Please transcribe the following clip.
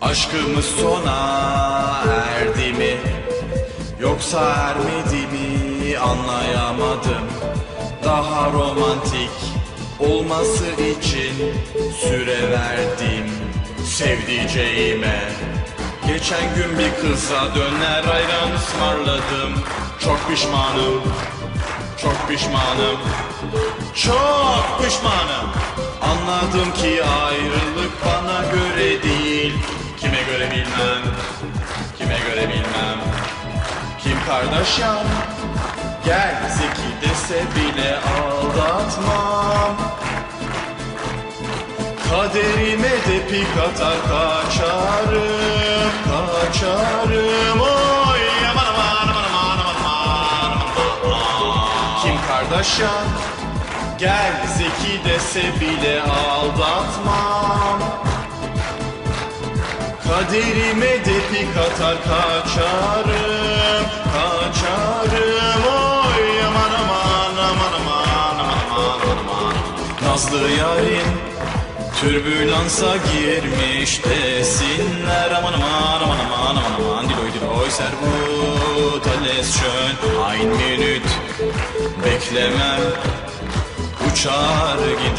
Aşkımız sona erdi mi? Yoksa ermedi mi? Anlayamadım. Daha romantik olması için süre verdim sevdiceğime. Geçen gün bir kıza döner ayran ısmarladım. Çok pişmanım, çok pişmanım, çok pişmanım. Anladım ki ayrılık göre bilmem, kime göre bilmem. Kim Kardashian? Gel zeki dese bile aldatmam. Kaderime de pik atar kaçarım, kaçarım. Oy aman aman aman aman aman aman. Kim Kardashian? Gel zeki dese bile aldatmam. Kaderime de pik atar kaçarım, kaçarım. Oy aman aman aman aman aman aman. Nazlı yarim Türbülansa girmiş desinler aman aman aman aman aman aman Diloy diloy servut alles schön Ein minüt beklemem uçar gider